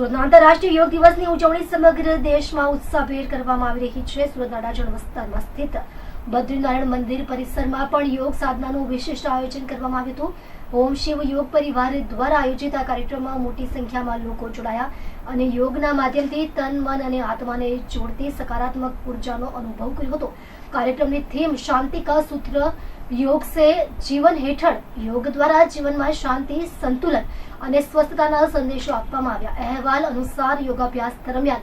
સુરતના આંતરરાષ્ટ્રીય યોગ દિવસની ઉજવણી સમગ્ર દેશમાં ઉત્સાહભેર કરવામાં આવી રહી છે. સુરતના અડાજણ વિસ્તારમાં સ્થિત બદ્રીનારાયણ મંદિર પરિસરમાં પણ યોગ સાધનાનું વિશિષ્ટ આયોજન કરવામાં આવ્યું હતું. ઓમ શિવ યોગ પરિવાર દ્વારા આયોજિત આ કાર્યક્રમમાં મોટી સંખ્યામાં લોકો જોડાયા અને યોગના માધ્યમથી તન, મન અને આત્માને જોડતી સકારાત્મક ઉર્જાનો અનુભવ કર્યો હતો. કાર્યક્રમની થીમ શાંતિ કા સૂત્ર યોગ સે જીવન હેઠળ યોગ દ્વારા જીવનમાં શાંતિ, સંતુલન અને સ્વસ્થતાના સંદેશો આપવામાં આવ્યા. અહેવાલ અનુસાર યોગાભ્યાસ દરમિયાન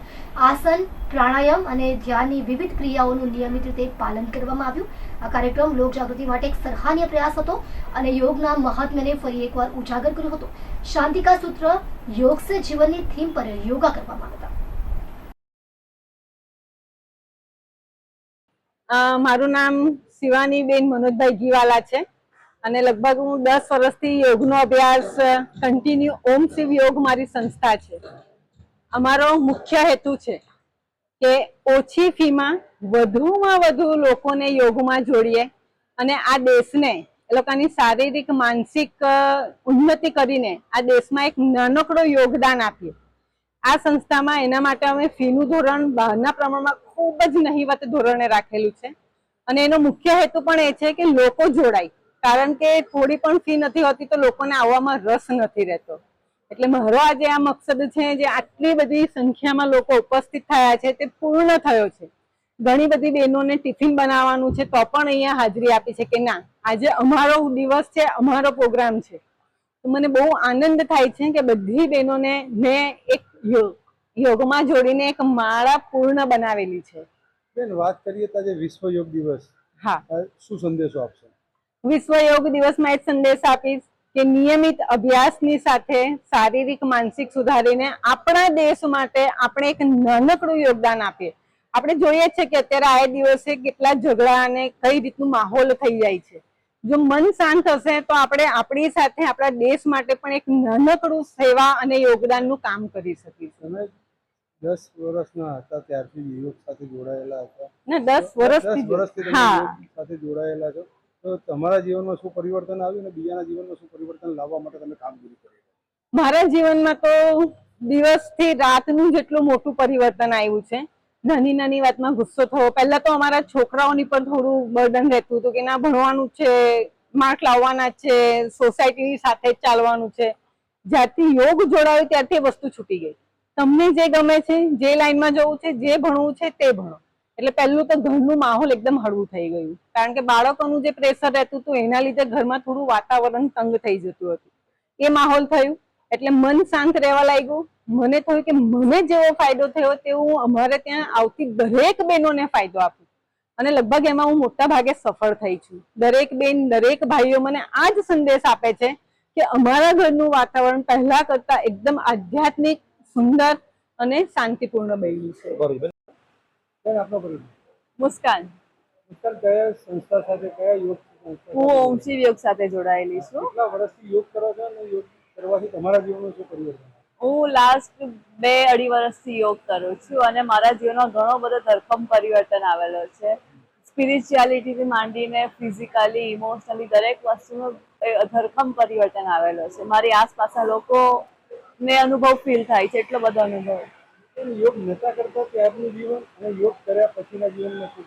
આસન, પ્રાણાયામ અને ધ્યાનની વિવિધ ક્રિયાઓનું નિયમિત રીતે પાલન કરવામાં આવ્યું. આ કાર્યક્રમ લોક જાગૃતિ માટે એક સરાહનીય પ્રયાસ હતો અને યોગના મહાત્મ્યને ફરી એકવાર ઉજાગર કર્યો હતો. શાંતિ કા સૂત્ર, યોગ સે જીવનની થીમ પર યોગા કરવામાં હતા મારું નામ શિવાની બેન મનોજભાઈ જીવાલા છે અને લગભગ હું દસ વર્ષથી યોગનો અભ્યાસ કન્ટિન્યુ ઓમ શિવ યોગ મારી સંસ્થા છે. અમારો મુખ્ય હેતુ છે કે ઓછી ફીમાં વધુમાં વધુ લોકોને યોગમાં જોડીએ અને આ દેશને એ લોકોની શારીરિક, માનસિક ઉન્નતિ કરીને આ દેશમાં એક નાનકડો યોગદાન આપીએ આ સંસ્થામાં એના માટે અમે ફીનું ધોરણ બહારના પ્રમાણમાં ખૂબ જ નહીવત ધોરણે રાખેલું છે. અને એનો મુખ્ય હેતુ પણ એ છે કે લોકો જોડાય. કારણ કે થોડી પણ ફી નથી હોતી તો લોકોને આવવામાં રસ નથી રહેતો. એટલે મારો આજે આ મકસદ છે, જે આટલી બધી સંખ્યામાં લોકો ઉપસ્થિત થયા છે, તે પૂર્ણ થયો છે. ઘણી બધી બહેનોને ટિફિન બનાવવાનું છે તો પણ અહીંયા હાજરી આપી છે કે ના આજે અમારો દિવસ છે અમારો પ્રોગ્રામ છે. મને બહુ આનંદ થાય છે કે બધી બહેનોને મેં એક યોગમાં જોડીને એક માળા પૂર્ણ બનાવેલી છે. બેન વાત કરીએ તો આજે વિશ્વ યોગ દિવસ. હા. શું સંદેશો આપશો? વિશ્વ યોગ દિવસમાં એક સંદેશ આપીશ કે નિયમિત અભ્યાસની સાથે શારીરિક માનસિક સુધારીને આપણા દેશ માટે આપણે એક નાનકડું યોગદાન આપીએ. આપણે જોઈએ છે કે અત્યારે આ દિવસે કેટલા ઝઘડા અને કઈ રીતનું માહોલ થઈ જાય છે. જો મન શાંત હશે તો આપણે આપણી સાથે આપણા દેશ માટે પણ એક નાનકડું સેવા અને યોગદાનનું કામ કરી શકીશું. દસ વર્ષના હતા ત્યારથી યોગ સાથે જોડાયેલા હતા. ના દસ વર્ષથી વર્ષથી સાથે જોડાયેલા છો. તો તમારા જીવનમાં શું પરિવર્તન આવ્યું અને બીજાના જીવનમાં શું પરિવર્તન લાવવા માટે તમે કામગીરી કરી મારા જીવનમાં તો દિવસથી રાતનું જેટલું મોટું પરિવર્તન આવ્યું છે. નાની નાની વાતમાં ગુસ્સો થવો. પહેલા તો અમારા છોકરાઓની પર થોડું બર્ડન રહેતું હતું કે ના, ભણવાનું છે, માર્ક લાવવાના છે, સોસાયટીની સાથે જ ચાલવાનું છે. જ્યારથી યોગ જોડાયું ત્યારથી વસ્તુ છૂટી ગઈ. તમને જે ગમે છે, જે લાઈનમાં જવું છે, જે ભણવું છે તે ભણો. એટલે પહેલું તો ઘરનું માહોલ એકદમ હળવું થઈ ગયું. કારણ કે બાળકોનું જે પ્રેશર રહેતું હતું, એના લીધે ઘરમાં થોડું વાતાવરણ તંગ થઈ જતું હતું. એ માહોલ થયું. એટલે મન શાંત રહેવા લાગ્યું. મને થયું કે મને જેવો ફાયદો થયો તેવું હું અમારે ત્યાં આવતી દરેક બહેનોને ફાયદો આપું અને લગભગ એમાં હું મોટા ભાગે સફળ થઈ છું. દરેક બેન દરેક ભાઈઓ મને આ જ સંદેશ આપે છે કે અમારા ઘરનું વાતાવરણ પહેલા કરતા એકદમ આધ્યાત્મિક સુંદર અને શાંતિપૂર્ણ બન્યું છે. મુસ્કાન. કયા સંસ્થા સાથે કયા યોગ હું ઓમસી યોગ સાથે જોડાયેલી છું. કેટલા વર્ષથી યોગ કરો છો અને યોગ કરવાથી તમારા જીવનમાં શું પરિવર્તન? હું લાસ્ટ બે અઢી વર્ષથી યોગ કરું છું અને મારા જીવનમાં ઘણો બધો ધરખમ પરિવર્તન આવેલો છે. સ્પિરિચ્યુઆલિટીથી માંડીને ફિઝિકલી ઇમોશનલી દરેક વસ્તુનું ધરખમ પરિવર્તન આવેલો છે. મારી આસપાસના લોકોને અનુભવ ફીલ થાય છે એટલો બધો અનુભવ. યોગ નતા કરતા ત્યારનું જીવન અને યોગ કર્યા પછીના જીવનમાં શું?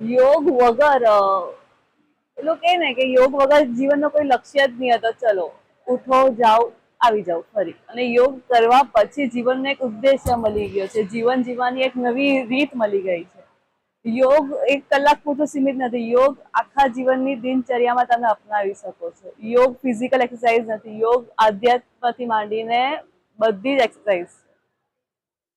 યોગ વગર એટલું કહે ને કે યોગ વગર જીવનનો કોઈ લક્ષ્ય જ નહીં હતો. ચલો ઉઠો, જાઓ, આવી જાઓ, ફરી. અને યોગ કરવા પછી જીવનનો એક ઉદ્દેશ્ય મળી ગયો છે. જીવન જીવવાની એક નવી રીત મળી ગઈ છે. યોગ એક કલાક પૂરતું સીમિત નથી. યોગ આખા જીવનની દિનચર્યામાં તમે અપનાવી શકો છો. યોગ ફિઝિકલ એક્સરસાઇઝ નથી. યોગ આધ્યાત્મથી માંડીને બધી જ એક્સરસાઇઝ